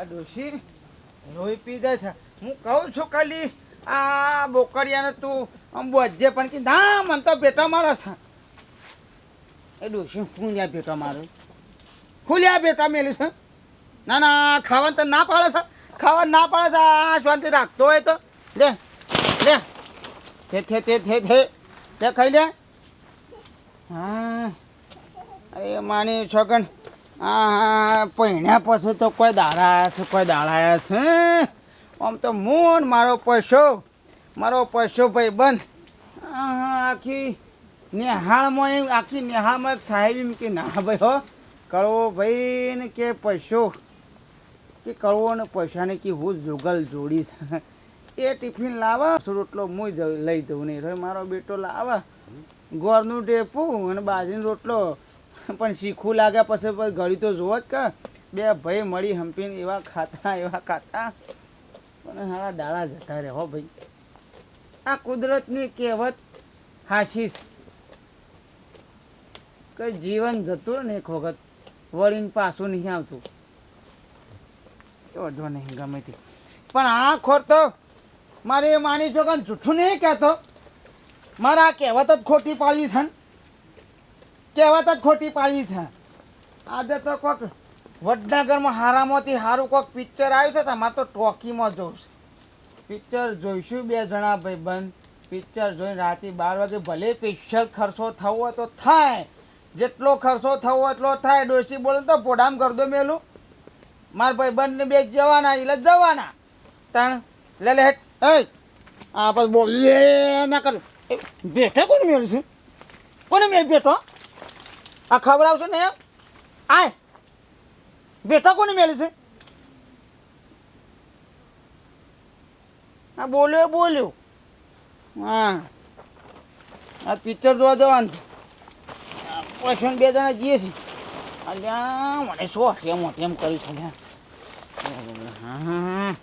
આ ડોશી લોહી પી જાય છે. હું કહું છું ખાલી, આ બોકરિયાને તું આમ બોજે પણ કે ના, મને તો ભેટા મારે છે. એ ડોશી, હું ત્યાં ભેટા મારું? ખુલ્યા ભેટા મેલી છે? ના ના, ખાવાનું તો ના પાડે છે. ખાવાનું ના પાડે છે, આ શાંતિ રાખતો હોય તો. લે લે. થે થે થે થે થે તે ખાઈ લે. હા. અરે માની છોકન આ પહેણ્યા પછી તો કોઈ દાડા આવ્યા છે, કોઈ દાડા આવ્યા છે આમ તો મૂન મારો પૈસો મારો પૈસો ભાઈ બંધ આખી નિહાળમાં આખી નિહાળમાં સાહેબ કે, ના ભાઈ હો, કળવો ભાઈ ને કે પૈસો કે કળવો ને પૈસાને કે હું જોગલ જોડીશ. એ ટિફિન લાવા રોટલો હું લઈ દઉં નહીં. મારો બેટો લાવા, ગોળનું ટેપું અને બાજરીનો રોટલો પણ શીખવું લાગ્યા પછી ઘડી તો જોવો જ કે. બે ભાઈ મળી હંપીને એવા ખાતા એવા ખાતા. પણ સારા દાડા જતા રહે હો ભાઈ. આ કુદરતની કહેવત હાશીશ કે જીવન જતું ને એક વખત વળીને પાછું નહીં આવતું. વધો નહીં, ગમે તે. પણ આ ખોર તો મારે એ માની છો કે જૂઠું નહીં કહેતો. મારે આ કહેવત જ ખોટી પાડવી છે કહેવત જ ખોટી પાડી છે. આજે તો કોક વડનગરમાં હારામાંથી સારું કોક પિક્ચર આવ્યું છે તમારે તો ટોકીમાં જોઉં પિક્ચર જોઈશું બે જણા ભાઈ બંધ પિક્ચર જોઈને રાતે બાર વાગે ભલે સ્પેશિયલ ખર્ચો થવો હોય તો થાય. જેટલો ખર્ચો થવો એટલો થાય. ડોસી બોલે તો પોડામ કરી દો મેલું. મારા ભાઈ બંધને બે જવાના એટલે જવાના. ત્રણ લે લે, હેઠ. એ આ પછી બોલ. લે, ના કર. બેઠા કોને મેળશું કોને મેળ બેઠો? આ ખબર આવશે ને? આય. બેઠા કોને મેલી છે? આ બોલ્યો બોલ્યો. હા. આ પિક્ચર જોવા જવાનું છે. પૈસા બે જણા જઈએ છીએ અલ્યા, મને શું હટેમ હટેમ કર્યું છે. હા.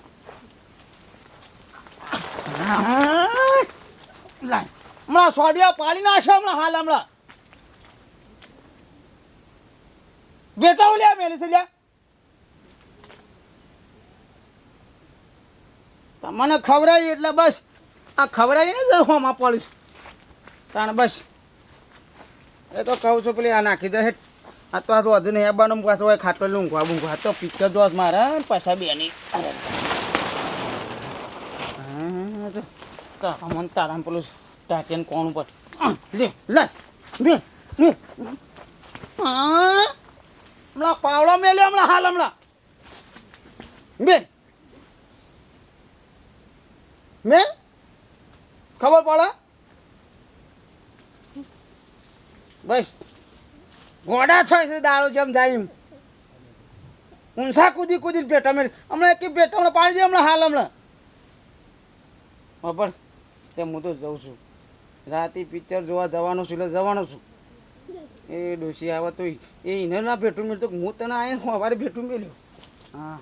હમણાં સોડિયા પાડી નાખશે હમણાં હાલ હમણાં. બેટા લ્યા મેલી છે તમને ખવડાવી એટલે બસ આ ખવડાવી ને હોમાં પડીશ તાણ બસ એ તો કહું છું પેલી આ નાખી દે આ તો આ વધુ નહીં આવવાનું પાછું હોય ખાટલો લૂંઘવા બૂંઘવા તો પિક્ચર જોવા મારે પાછા બેની તારા મન તારા પેલું ટાંકીને કોણ ઉપર લે લે બે બે હા હમણાં પાવડો મેલ્યો, હમણાં હાલ, હમણાં. બેન મેલ ખબર પડે? બસ. ગોડા છે છે દાડો જેમ જાય એમ ઊંસા કૂદી કૂદી પેટા મેળ હમણાં એક પેટા હમણાં પાડી દે, હમણાં હાલ, હમણાં. બરાબર તે હું તો જઉં છું. રાતે પિક્ચર જોવા જવાનો છું એટલે જવાનો છું. એ ડોસી આવા તો એ એને ના ભેટું મેળતો હું તને આવીને હું અમારે ભેટું મેળ્યો. હા.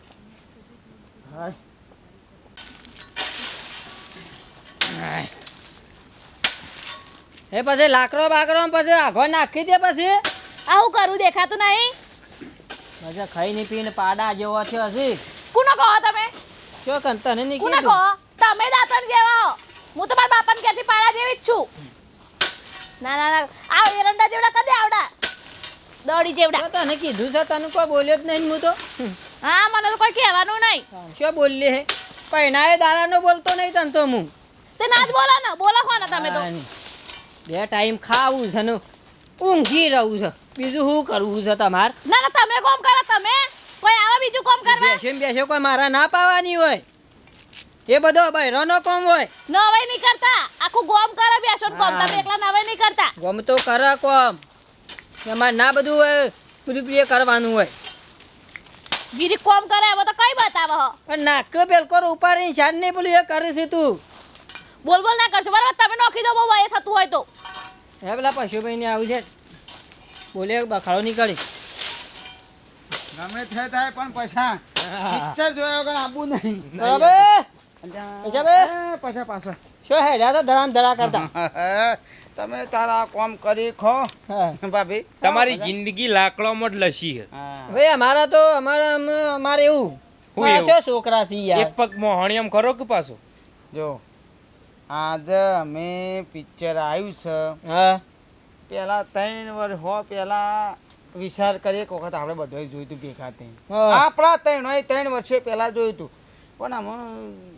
હાય. હાય. એ પછી લાકડો બાકડો પછી આઘો નાખી દે પછી. આવું કરું દેખાતું નહીં? પછી ખાઈ ને પીને પાડા જેવો છે. હસી કુનો કહો તમે? શું કંતને નહીં કુનો કહો? તમે દાંતણ જેવા હો. હું તો મારા બાપાને ક્યાંથી પાડા જેવી જ છું. ના ના ના. આ એરંડા જેવડા કદે આવડા. દોડી જેવડા. તો તને કીધું છે તને કોઈ બોલ્યો જ નહીં હું તો? હા મને તો કોઈ કહેવાનું નહીં. શું બોલ્યો હે? પૈણાએ દાડાનો બોલતો નહીં તને તો હું. તે ના જ બોલો ને. બોલો ને તમે તો. બે ટાઈમ ખાવું છે ને ઊંઘી રહું છે. બીજું શું કરવું છે તમારે? ના ના તમે કોમ કરો તમે. કોઈ આવા બીજું કોમ કરવા? બેસે ને બેસે કોઈ મારા ના પાવાની હોય? એ બધો ભાઈ રનો કોમ હોય. નવાઈ નહીં કરતા. આખું ગોમ કરે બેસો કોમ. તમે એકલા નવાઈ નહીં કરતા. ગોમ તો કરે કોમ. એમાં ના બધું હોય બધું પ્રિય કરવાનું હોય. બીજી કોમ કરે એમાં તો કઈ બતાવો? હો પણ નાક પેલકો ઉપાડી શાન નહીં બોલ્યું એ કરે છે તું. બોલ બોલ ના કરશો. બરાબર તમે નોખી દો બહુ એ થતું હોય તો. હે પેલા પશુભાઈ ને આવું છે. બોલે બખાડો નીકળી ગમે તે થાય પણ પૈસા પિક્ચર જોયા વગર આબુ નહીં. બરાબર. પાછા પાછા. શું હેડ્યા તો ધરામ ધરા કરતા. તમે તારા કોમ કરી ખો ભાભી. તમારી જિંદગી લાકડામાં જ લસી હા. ભાઈ અમારા તો અમારા અમારે એવું. હું છોકરા છે યાર. એક પગ મોહણીયમ ખરો કે પાછો? જો આજે અમે પિક્ચર આવ્યું છે. હા. પેલા ત્રણ વર્ષ હો પેલા વિચાર કરીએ એક વખત આપણે બધાએ જોયું હતું ભેગા થઈને. આપણા ત્રણ હોય ત્રણ વર્ષે પેલા જોયું હતું પણ આમાં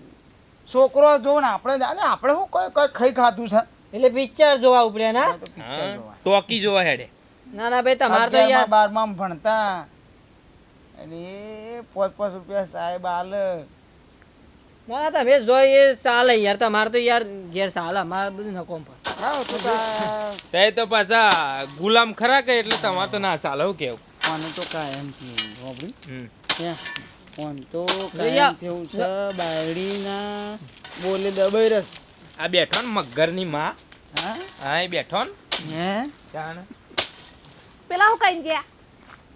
છોકરો જો ને આપણે જાણે આપણે શું કોઈ કોઈ ખાઈ ખાધું છે? એટલે પિક્ચર જોવા ઉપડ્યા ના. ટોકી જોવા હેડે. ના ના ભાઈ તમારે તો યાર બારમામાં ભણતા. અને એ પાંચ પાંચ રૂપિયા સાહેબ આલ. ના ના તમે જોઈ એ ચાલે યાર તમારે તો યાર ઘેર ચાલે અમારે બધું નકોમ પર હા તો તે તો પાછા ગુલામ ખરા કે એટલે તમારે તો ના ચાલે હું કેવું? મને તો કાયમ થયું હોભળી? ફોન તો કાયમ થયું છે? બાયડીના બોલે દબાઈ રસ. આ બેઠો ને મગરની માં. હા? હા બેઠો ને. હે? જાણ. પેલા હું કઈ ગયા?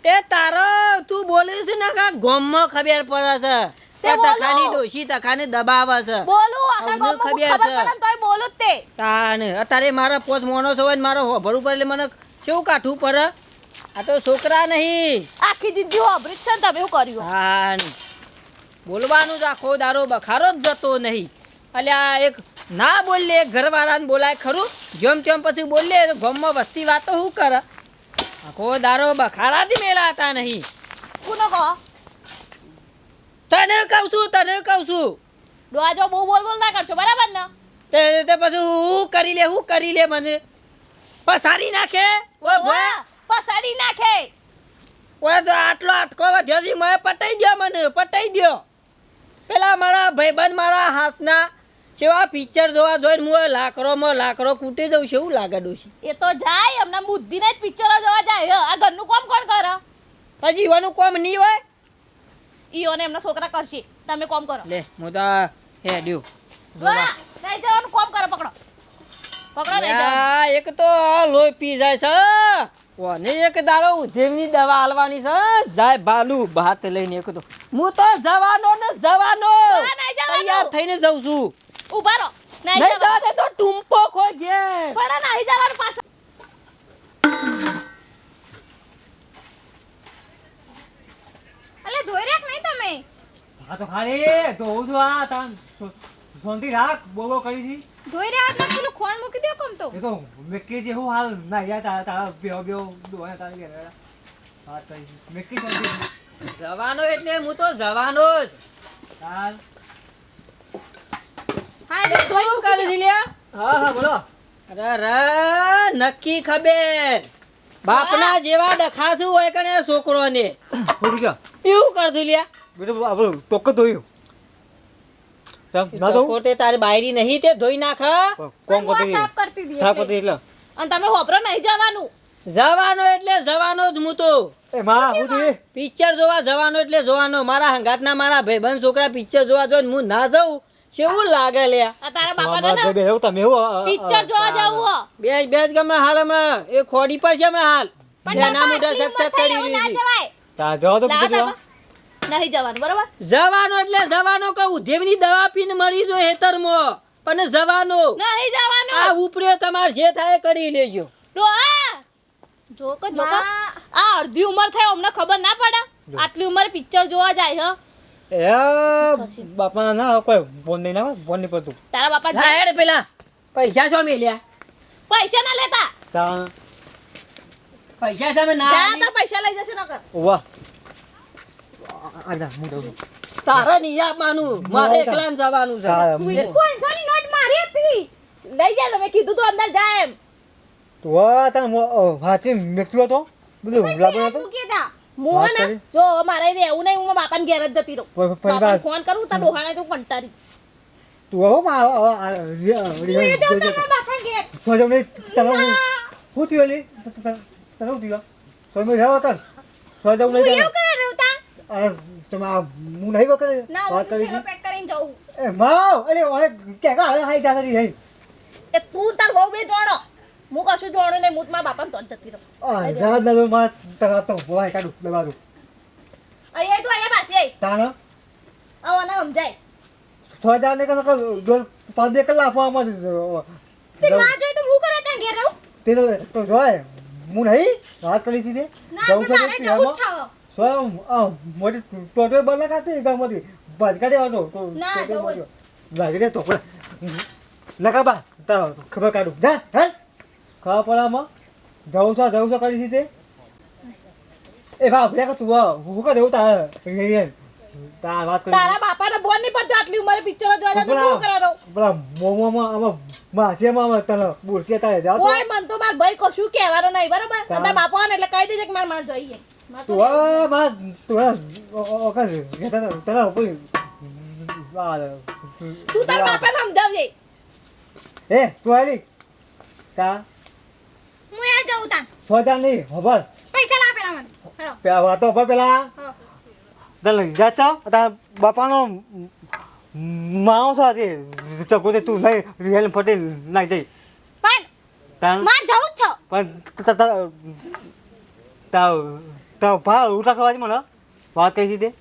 એ તારો તું બોલીશ ને કા ગોમમાં ખબર પડે છે. તે. તખાની ડોશી તખાને દબાવે છે. બોલું આખા ખબર છે. પડે તોય બોલું તે. તાને અત્યારે મારા પોચ મોનો હોય ને મારો હોભર ઉપર એટલે મને કેવું કાઠું પડે? આ તો છોકરા નહીં. આખી જિંદગી હોભરી છે તમે શું કર્યું? તાન બોલવાનું જ આખો દારો બખારો જ જતો નહીં. આ એક ના બોલીએ એક ઘરવાળાને બોલાય ખરું? જેમ તેમ પછી બોલીએ તો ગામમાં વસ્તી વાતો શું કરે? આખો દારો બખાડાથી મેલાતા નહીં. કોનો કહો? તને કહું છું તને કહું છું. ડોજો બહુ બોલ બોલ ના કરશો બરાબર ને? તે તે પછી હું કરી લે હું કરી લે મને. પસારી નાખે. ઓ ભોયા. પસાડી નાખે. ઓય તો આટલો આટકો વધ્યો છે મેં પટાઈ ગયો મને પટાઈ ગયો પેલા મારા ભાઈબંધ મારા હાથના જેવા પિક્ચર જોવા જોઈને હું લાકડોમાં લાકડો કૂટી જઉં છું એવું લાગે ડોશી. એ તો જાય એમના બુદ્ધિ ને જ પિક્ચરો જોવા જાય. આ ઘરનું કામ કોણ કરે? હજી ઈવાનું કોમ નહીં હોય? ઈઓને એમના છોકરા કરશે. તમે કોમ કરો. લે હું તો હે ડ્યુ. વાહ, નહીં જવાનું કોમ કરો પકડો. પકડો નહીં એક તો લોહી પી જાય છે ઓને એક દાડો ઉધેવની દવા આલવાની છે? જાય બાલુ ભાત લઈને એક તો હું તો જવાનો ને જવાનો. ના, નહીં જવાનું. તૈયાર થઈને જઉં છું. ઊભા રહો. નહીં જવા દે તો ટુંપો ખોઈ ઘેર. પણ નહીં જવાનું પાછળ અલે ધોઈ રાખ નહીં તમે. હા તો ખાલી ધોઉં છું આ તાન સોંધી રાખ બહુ કરી છી. ધોઈ રહ્યા હતા પેલું ખોણ મૂકી દો કમ તો. એ તો મેકી જે હું હાલ ના યાર તારા તારા બેહો બેહો દોયા તારી કે કરી છી. મેકી શાંતિ જવાનો એટલે હું તો જવાનો જ. હાલ હા એટલે ધોઈ કરી દીલ્યા? હા હા બોલો. અરે રે નક્કી ખબર. બાપના જેવા ડખાસું હોય કને છોકરોને? એવું કરતું લ્યા બેટો આપણું ટોક ધોયું તે તારી બાયડી નહીં તે ધોઈ નાખ કોમ કરતી સાફ કરતી હતી સાફ કરતી એટલે. અને તમે હોભરો નહીં જવાનું. જવાનો એટલે જવાનો જ હું તો. એ માં હું તું પિક્ચર જોવા જવાનો એટલે જોવાનો. મારા હંગાતના મારા ભાઈબંધ છોકરા પિક્ચર જોવા જોઈને હું ના જઉં. કેવું લાગે તારા ને? બેહો તમે એવું પિક્ચર જોવા જવું બે બે જ હમણાં હાલ હમણાં. એ ખોડી પર છે હમણાં હાલ. પણ ના મોઢા થઈ કરી રહી છે તા જો તો બીજું. નહીં જવાનું બરાબર? જવાનો એટલે જવાનો કહું. દેવની દવા પીને મરી જો હેતરમાં. પણ જવાનો. નહીં જવાનો. આ ઉપરે તમારે જે થાય કરી લેજો. તો આ! જોકો જોકો. આ અડધી ઉંમર થાય અમને ખબર ના પડે. આટલી ઉંમરે પિક્ચર જોવા જાય હ? એ બાપા ના કોઈ ફોન નહીં ના ફોન નહીં પડતું. તારા બાપા જાય. હેડ પેલા. પૈસા છો મેલ્યા પૈસા ના લેતા? પૈસા સામે ના પૈસા લઈ જશે નકર. વાહ. આ ના હું દઉં છું તારા નહીં આપવાનું. મારે એકલાને જવાનું છે. તારા પાંચસોની નોટ મારી હતી લઈ જા મેં કીધું તો અંદર જાય એમ. તું આ તને વાંચી મેક્યો તો બધું લાવવાનું હતું? મૂકી દા ને કરી. જો મારે રહેવું નહીં હું બાપાને ઘેર જ જતી રહું. બાપાને ફોન કરું તો ડોહાને તો કંટારી તું હો માં હું એ જાઉં તમારા બાપા ઘેર. સોજો મે તને હું થયો લી હું થયો? સોજો મે રહેવા કર. સોય હું લઈ જા. તમે આ હું નહીં? કરે ના હું વાત કરી પેલો પેક કરીને જાઉં. એ માવ અલે ઓને કે કા હાઈ જાતા એ તું તાર વહુ બે જોણો. હું કશું જોણું ને હું તો મારા બાપાને તો જતી રહું. આ માં તરા અહીંયા પાસે આય. તાના આવો ને સમજાય. સોજા ને કનો દોલ પાંચ બે કલાક આપવામાં તે ના જોઈ તો હું કરે ત્યાં ઘેર રહું? તે તો જોય હું નહીં વાત કરી હતી તે? જવું છે. સ્વયં મોટી ટોટો બના ખાતી ગામમાંથી. ભટકાડે આવતો તો. લાગી તો નકા બા તાર ખબર કાઢું. જા હે? ખબર પડામાં જવું છો જવું છો કરી દીધે એ ભા ભલે તું હું કરે? એવું તારે રેયન તાર વાત કરી. તારા બાપાને બોલ નહીં પડતો આટલી ઉંમરે પિક્ચરો જોવા જાય તો શું કરવાનો? પેલા મોમોમાં આમાં માસીમાં તને બુરકી તારે જાવ તો કોઈ મન તો માર ભાઈ કશું કહેવાનો નહીં બરાબર? તારા- તારા બાપા ને એટલે કહી દેજે કે મારમાં જોઈએ. મારે તો તું આ બા તું આ ઓકર તને તને ઉપર તું તારા બાપાને સમજાવજે એ તું આલી કા હું એ જઉં તાન સોજા નહીં ખબર પૈસા લાવ પેલા મને હેલો પેલા વાતો પર પેલા હા. તને જા છો તારા બાપાનો માવો છો તે ચકો તે તું નહીં રિયલ ફટે નાઈ જઈ પણ તાન માર જવું જ છો પણ તાવ તાવ ભા ઉઠા ખવાજી મને? વાત કહી દીધી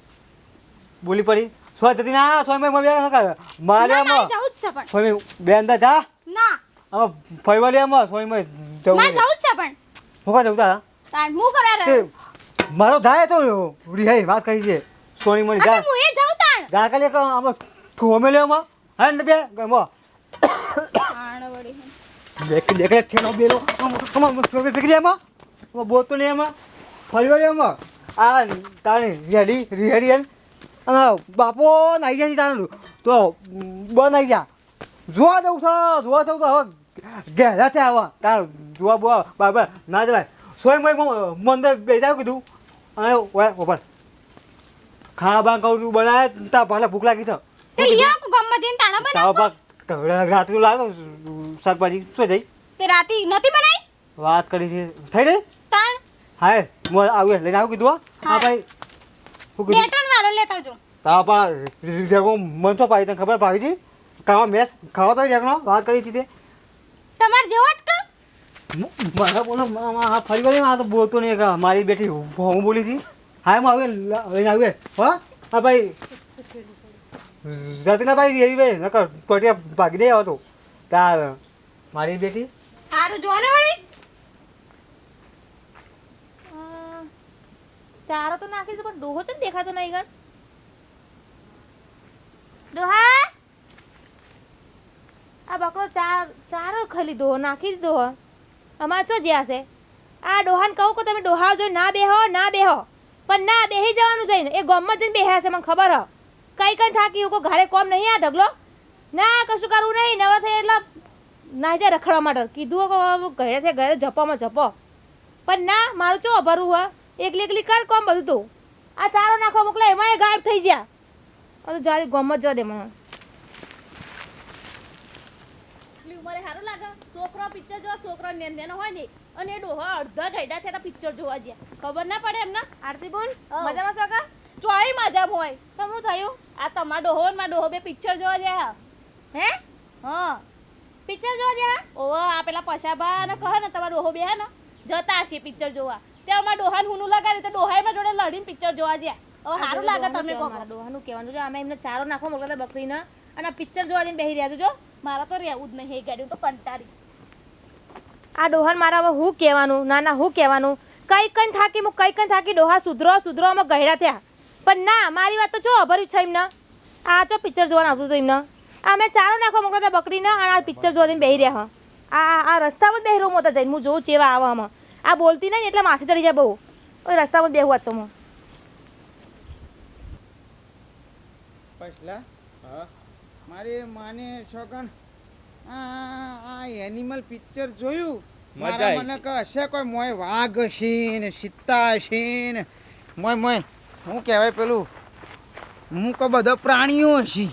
બોલી પડી. સો જતી ના સો મેં બે ના મારે માર્યામાં જવું જ છે પણ. સોય બે અંદર જા. ના. ફરવાડિયામાં સોય મેં જવું મારે જવું જ છે પણ. હું કા જવું તારા? તાન હું કરવા તે મારો જાય તો રિહાઈ વાત કરી છે. સોની મળી જા. તો હું એ જઉં તાણ. જા કાલે કા આમાં ઠોમે લેવામાં હા ને બે ગમો દેખ દેખ ઠેનો બેલો. એમાં આમાં બોતો નહીં એમાં ફરવાડિયામાં આ તારે રેડી રિયલ અને બાપો નાઈ ગયા છે તારું. તો બનાવી ગયા. જોવા જવું છે જોવા જવું તો હવે ઘેરા છે આવા. તાર જોવા બોવા બાબા ના જવાય. સોય મય મંદર બેસાવ કીધું. અને ઓપર ખાવા બા કહું છું બનાવે તા પહેલા ભૂખ લાગી છે. તે લાગે કો ગમમાં જઈને તાણા તાવ બનાવ પાક રાત્રું લાગો શાકભાજી. શું થઈ? તે રાતી નથી બનાવી વાત કરી છે. થઈ ગઈ? તાણ. હા મો આવે લઈને આવું કીધું હા? ભાઈ. હું કીધું બેટન વાળો લેતા આવજો. તા પા રેગો મન તો પાડી તને ખબર પાડી હતી ખાવા મેસ ખાવા તો રેગનો વાત કરી હતી તે. તમાર જેવો જ કર મારા બોલો હા ફરી વળી આ તો બોલતો નહીં કે મારી બેટી હું બોલી હતી. હાય હું આવે લઈને આવે હો. હા? ભાઈ. જતીના ભાઈ એવી ભાઈ નકર પટિયા ભાગી દે આવો તો. તાર મારી બેટી. સારું જો ને વળી. ચારો તો નાખી છે પણ ડોહો છે ને દેખાતો નહીં ગણ ડોહા આ બકરો ચાર ચારો ખાલી દોહો નાખી દીધો હો અમારે ચો જ્યાં છે આ ડોહાને કહું કે તમે ડોહા જો ના બેહો ના બેહો પણ ના બેહી જવાનું જઈને એ ગોમમાં જઈને બેહ્યા છે મને ખબર હ કઈ કઈ થાકી હું ઘરે કોમ નહીં આ ઢગલો ના કશું કરવું નહીં નવા થઈ એટલે ના જાય રખડવા માટે કીધું ઘરે ઘરે જપોમાં જપો પણ ના મારું ચો અભરું હોય એકલી એકલી કર કોમ બધું તું. આ ચારો નાખવા મોકલા એમાં ગાયબ થઈ ગયા. તો જારી ગમ જ જવા દે મને. ઉંમરે સારું લાગે. છોકરો પિક્ચર જોવા છોકરો નેન હોય ને અને એ ડોહા અડધા ગઈડા થયા પિક્ચર જોવા ગયા ખબર ના પડે એમને? આરતી બોલ મજામાં છો કા? ચોઈ મજામાં હોય. શું થયું? આ તમારા ડોહો ને મારા ડોહો બે પિક્ચર જોવા ગયા હે? હા. પિક્ચર જોવા ગયા ઓહો આ પેલા પશાબા ને કહે ને તમારા ડોહો બે હે ને જતા હશે પિક્ચર જોવા. ત્યાં અમારા હું હુનું લગાડ્યું તો ડોહાઈમાં જોડે લડીને પિક્ચર જોવા જાય. હવે સારું લાગે તમે કહો ડોહાનું કહેવાનું. છે અમે એમને ચારો નાખવા મોકલતા બકરીને અને પિક્ચર જોવા જઈને બેસી રહ્યા જો. મારા તો રહેવું જ નહીં એ ગાડ્યું તો કંટાળી. આ ડોહાન મારા હવે હું કહેવાનું? ના ના હું કહેવાનું? કઈ કઈ થાકી હું કઈ કઈ થાકી ડોહા સુધરો સુધરો અમે ગહેરા થયા. પણ ના મારી વાત તો જો અભર્યું છે એમને. આ ચો પિક્ચર જોવાનું આવતું હતું એમને. આ મેં ચારો નાખવા મોકલતા બકરીને અને આ પિક્ચર જોવા જઈને બેસી રહ્યા હા. આ આ રસ્તા પર બેહી રહું મોતા જઈને. હું જોઉં ચેવા આવા આમાં આ બોલતી નહીં એટલે માથે ચડી જાય બહુ. રસ્તામાં રસ્તા પર બેહું તો હું. પછલા? હા. મારી માને છોકન આ આ એનિમલ પિક્ચર જોયું? મજા મારા મને કે હશે કોઈ મોય વાઘ છે ને સીતા છે ને મોય મોય હું કહેવાય પેલું હું કે બધા પ્રાણીઓ છે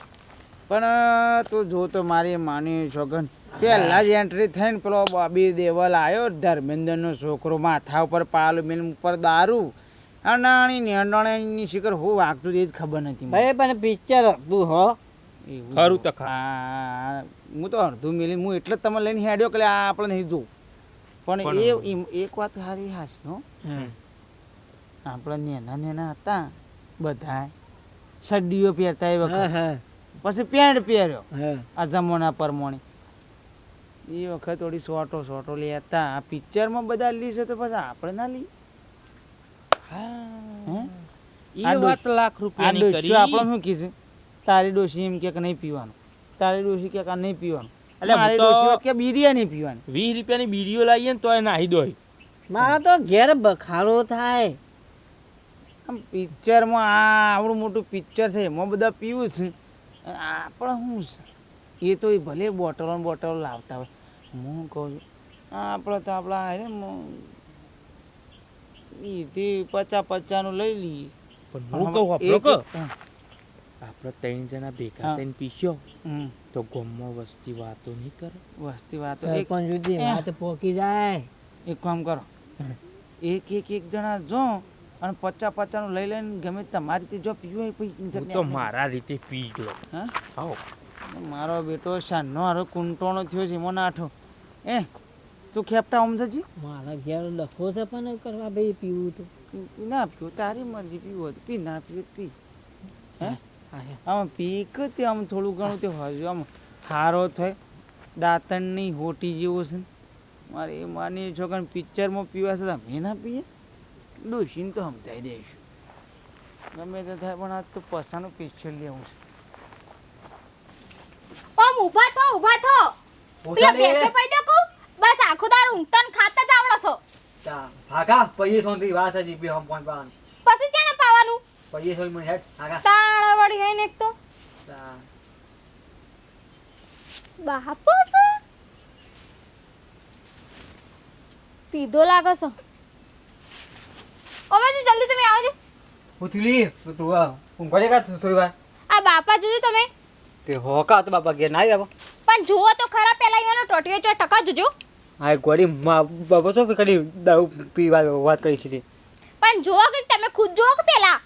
પણ તું જો તો મારી માની છોકન પહેલા જ એન્ટ્રી થઈને પેલો બોબી દેવલ આવ્યો ધર્મેન્દ્રનો છોકરો માથા ઉપર પાલ મેલ ઉપર દારૂ. અનાણી ને અનાણીની શિખર હું વાગતું એ જ ખબર નથી ભાઈ પણ પિક્ચર તું હો. ખરું તો હું તો અડધું મિલી હું એટલે તમે લઈને હેડ્યો કે આ આપણે નહીં જોઉં પણ પણ- એ એક વાત સારી હાશ નો આપણે નેના નેના હતા બધા સડીઓ પહેરતા એ વખત. પછી પેન્ટ પહેર્યો. આ જમોના પ્રમાણે. એ વખત થોડી શોર્ટો શોર્ટો લેતા આ પિક્ચરમાં બધા લી છે તો પછી આપણે ના લઈ હે. એ વાત લાખ આ રૂપિયાની કરી. આપણે શું કીધું? તારી ડોશી એમ કે નહીં પીવાનું. તારી ડોશી કે નહીં પીવાનું. એટલે મારી ડોશી કે બીડીયા નહીં પીવાની. વીસ રૂપિયાની બીડીઓ લાવીએ ને તોય નાહી દોય. મારા તો ઘેર બખારો થાય. આમ પિક્ચરમાં આ આવડું મોટું પિક્ચર છે એમાં બધા પીવું છે. આપણે શું છે? એ તો એ ભલે બોટલો ને બોટલો લાવતા હોય. હું કહું છું. આપણે તો આપણા અરે એથી પચાસ પચાસનું લઈ લઈએ. પણ હું કહું આપણો એક- કહો. આપણે ત્રણ જણા ભેગા થઈને પીસ્યો તો ગામમાં વસ્તી વાતો નહીં કરો. વસ્તી વાતો એક સરપંચ સુધી વાત પોકી જાય. એક કામ કરો. એક એક એક જણા જો અને પચાસનું લઈ લઈને ગમે તમારી રીતે જો પીવું હોય પછી તો મારા રીતે પી લો હા? મારો બેટો શાનનો હારો કુંટોણો થયો છે એમાં નાઠો. એ તું ખેપટા ઓમ થજી મારા ઘેર લખો છે પણ કરવા ભાઈ પીવું તો. ના પીવું તારી મરજી પીવું પી ના પીવું પી. હે? આમાં પીક તે આમ થોડું ઘણું તે હજુ આમ હારો થાય. દાંતણની હોટી જેવો છે ને. મારે એ માની છોકરા પિક્ચરમાં પીવા છે અમે ના પીએ? દોષીને તો સમજાઈ દઈશું. ગમે તે થાય પણ આ તો પસાનું પિક્ચર લેવું છે. ઊભા થો ઊભા થો. પેલા બેસે પઈ દો કુ બસ આખું તારું ઊંઘતા ખાતા જ આવડો છો. ભાગા પૈયે સોંધી વાત હજી બે હમ પોઈન્ટ પાવાનું. પછી ચાણે પાવાનું? પૈયે સોઈ મને હેડ ભાગા. તાળા વળી હે ને એક તો. બાપો છો. પીધો લાગે છે. ઓમાજી જલ્દી તમે આવજો ઉથલી તું આ ઘરે કા થોડી વાર આ બાપા જોજો તમે. તે હોકા તો બાપા ઘેર ના આવ્યા પણ જુઓ તો ખરા પેલા એનો ટોટીઓ ચો ટકા જજો. હા ગોળી બાબો તો કદી દારૂ પીવા વાત કરી છે પણ જોવો કે તમે ખુદ જોવો કે પેલા.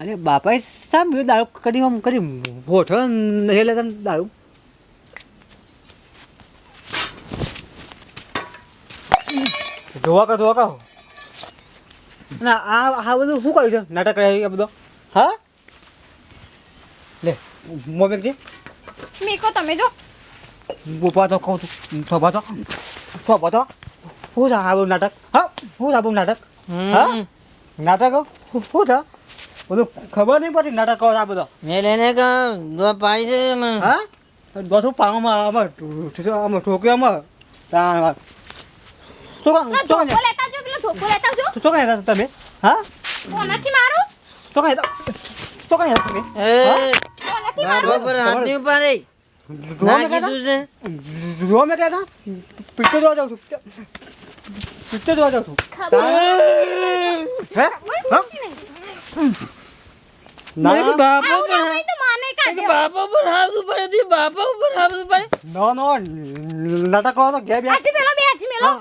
અરે બાપાએ સાંભળ્યું દારૂ કરી આમ કરી? હોઠો નહીં લેતા દારૂ. જોવા કા જોવા કા ના આ આ બધું શું કર્યું છે? નાટક કર્યા આ બધો? હા? લે મોબેક મેં કહો તમે જો. ઊભા તો કહું છું થોભા તો થોભા તો શું છે આ નાટક હા? શું છે નાટક હા નાટક શું છે બધું ખબર નહીં પડતી નાટક કરો આ બધો મેં લઈને પાડી છે હા બધું પાવામાં આમાં આમાં તા શું કામ શું ધોકો લેતા જો પેલો ધોકો લેતા જો શું કાંઈ હતા તમે હા? કોનાથી મારું શું કાંઈ હતા કાંઈ તમે એ કોનાથી હાથ નહીં ઉપાડે જોવા ના મેં જોવા મેં કહેતા પિક્ચર જોવા જાઉં છું પિક્ચર જોવા જાઉં છું હે હા ના મેં કીધું બાપા પર ના હોય તો માને મેં કીધું કાઢ્યો બાપા પર હાથ ઉપાડે બાપા ઉપર હાથ પડે નો નો નાટક તો ઘેર બે આજી પેલો બે આજી મેલો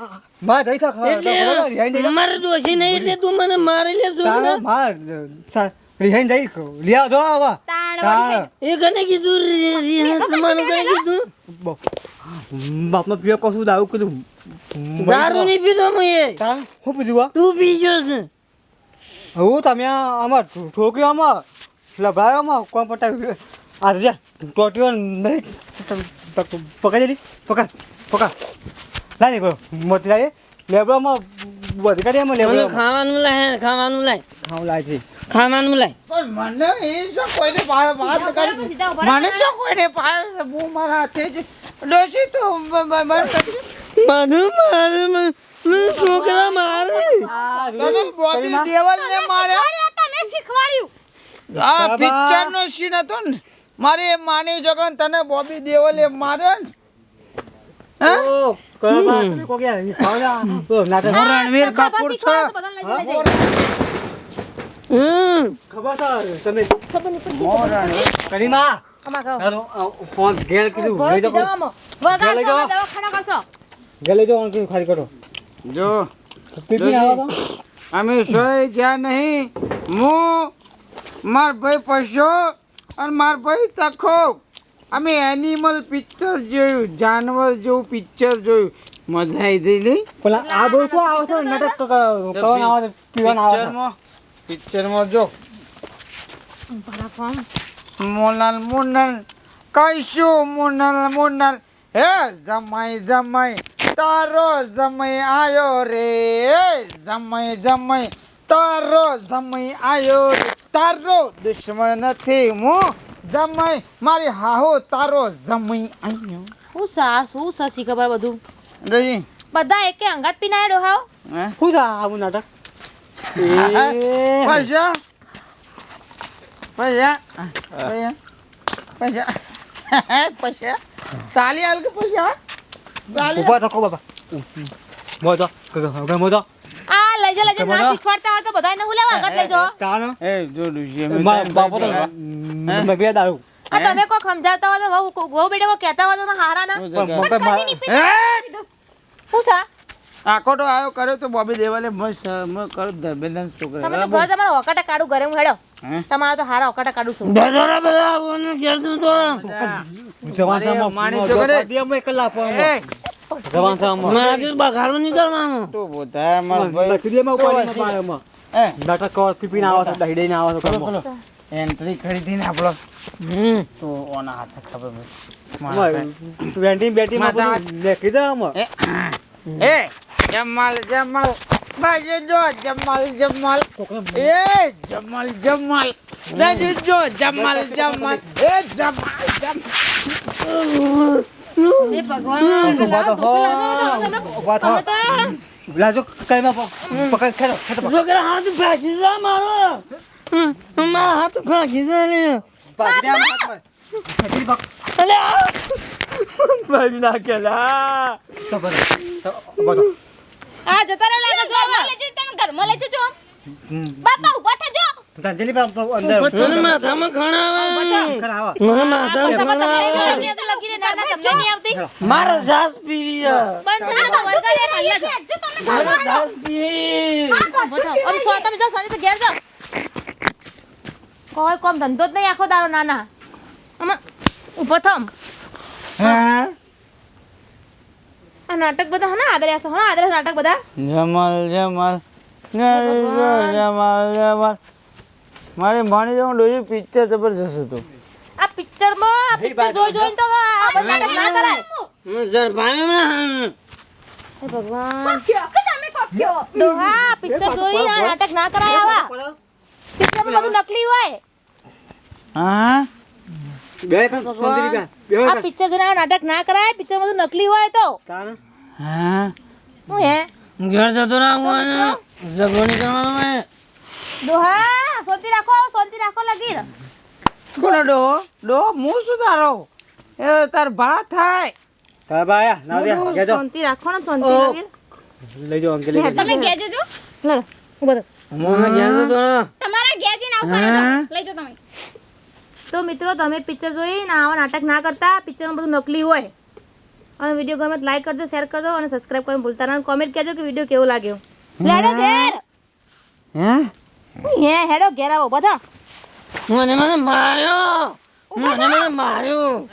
માં જઈ શક એટલે મારે દોષી નહીં એટલે તું મને મારી લે છોકરા માર રિહાઈન જઈ લ્યા જો આવા. એ કને કીધું રે- રિહાન્સ મને કને કીધું? બાપનો પીઓ કશું દારૂ કીધું. દારૂ નહીં પીધો મેં શું પીધું આ? તું પીજો છે. હું તમે આમાં ઠોકીઓમાં લગાવ્યામાં કોણ પટાવી આ રે ટોટીઓ નહીં પકડી પકડ પકડ. લાય મોતી લાય. લેબડામાં બધી કાઢી આમાં મને ખાવાનું લાય ખાવાનું લાય. ખાવું લાય છે. ખાવાનું લાય. બસ મને એ જો કોઈને વાત કરી મને જો કોઈને પાડે હું મારા હાથે જ ડોશી તો મને કરી. મારું છોકરા મારે. તને બોબી દેવલને માર્યા શીખવાડ્યું તમે શીખવાડ્યું. આ પિક્ચર નો સીન હતો ને મારે માની શકો તને બોબી દેવલે માર્યો ને? હે? રણવીર કપૂર છું ફોન ઘેર કીધું ખાલી કરો જો અમે સોય જ્યાં નહીં હું માર ભાઈ પૈસો અને માર ભાઈ તખો અમે એનિમલ પિક્ચર જોયું જાનવર જેવું પિક્ચર જોયું. મજા આવી ગઈ નહીં? પેલા આ બોલ કો આવો છે નાટક કરવાનું આવો છે પીવાનું આવે પિક્ચરમાં પિક્ચરમાં જો. મોનલ મોનલ કઈશું મોનલ મોનલ. હે જમાઈ જમાઈ તારો જમાઈ આયો રે. જમાઈ જમાઈ તારો જમાઈ આયો રે. તારો દુશ્મન નથી હું. જમાઈ મારી હાહો તારો જમઈ આયો. હું સા શું સસી ખબર બધું? ગઈ? બધા એકે અંગાત પીના ડોહાઓ હે? છે આવું નાટક. પૈસા? પૈસા? પૈસા? પૈસા? પૈસા? તાલી હાલ કે પૈસા? ઊભા થકો બાબા મોજો મોજો. આ લઈ જા લઈ જા ના શીખવાડતા હોય તો બધાને હું લેવા અંગાત લઈ જાઓ. તાનો. એ જો ડુસી બાપો તો મેં બે. દારૂ આ તમે કોઈ સમજાવતા હોય તો વહુ વહુ બેટા કોઈ કહેતા હોય તો હારા ના પણ મકે મારા શું છે? આવ્યો કર્યો તો બોબી દેવાલે મસ્ત કરો ધર્મેન્દ્ર છોકરા તમે તો ઘર તમારો ઓકાટા કાઢું ઘરે હું હેડો. તમારા તો હારા ઓકાટા કાઢું છું. જવાન મારી સામો માની છોકરી. દિયમ એક કલાક એ જવાન સામો તું મારો ભાઈ લખી દે માં તો ઉપાડી હસી. મારે માં એ નાટક કર પીપીને આવો છો દહી દઈને આવો એન્ટ્રી કરી હતી ને આપણો તો ઓના હાથે ખબર પડી. મારા વેન્ટી બેટી માં બધું લખી દે આમાં. એ જમાલ જમાલ બાજુ જો જમાલ જમાલ એ જમાલ જમાલ બાજુ જો જમાલ જમાલ એ જમાલ જમાલ એ ભગવાન ઊભા તો હો. ઊભા થો. લાજો કઈમાં પકડ પક. તો બધો. તો બધો. આ જતા રહેલા લાગે જો ઘરમાં લઈ જજો તમે ઘરમાં લઈ જજો બાપા ઊભા થજો. તાંજલી પણ પ- અંદર ખરા આવા. લગીને ના ના તમને નહીં આવતી? મારા સાસ પીવી બંધ થા તો વર્ગા દે ખાલ્લા જો જો તમે ઘરમાં સાસ પીવી. અરે સો તમે જો સોની તો ઘેર જાઓ. કોઈ કોમ ધંધો જ નહીં આખો દારો નાના. પ્રથમ ઊભો થમ હા? આ નાટક બધા હના આદર્યા છે હના આદર્યા નાટક બધા? જમાલ જમાલ. મારી માની જવું ડોજી પિક્ચર જબરજસ્ત હતું. આ પિક્ચરમાં આ પિક્ચર જોઈ જોઈને તો આ બધા ના કરાય. હે ભગવાન. કયો કે તમે કોક્યો? ડોહા પિક્ચર જોઈ આ નાટક ના કરાય આવા. પિક્ચરમાં બધું નકલી હોય. હા? બે ખાન બેસ. બે આ પિક્ચર જોઈને નાટક ના કરાય પિક્ચરમાં બધું નકલી હોય તો? હા? હું હે? ઘર જતો રાખવાનો ઝઘડો કરવાનો મેં ડોહા શાંતિ રાખો શાંતિ રાખો લગી કોનો ડો ડો હું શું તારો? એ તાર ભા થાય. તાર બા આયા. ના દે. કહેજો. શાંતિ રાખો ને શાંતિ લગી લઈ જાઓ અંકલ લઈ. તમે જો. લડો ઊભો થા. હું ઘેર જતો તમારા ઘેર જઈને કરો લઈ જાઓ તમે. તો મિત્રો તમે પિક્ચર જોઈને આવા નાટક ના કરતા પિક્ચરમાં બધું નકલી હોય. અને વીડિયો ગમે લાઈક કરજો શેર કરજો અને સબસ્ક્રાઈબ કરવાનું ભૂલતા ના. કોમેન્ટ કહેજો કે વીડિયો કેવો લાગ્યો. લેડો ઘેર. હે? હે હેડો ઘેર આવો બધા. મને મને માર્યો. મને મને માર્યો.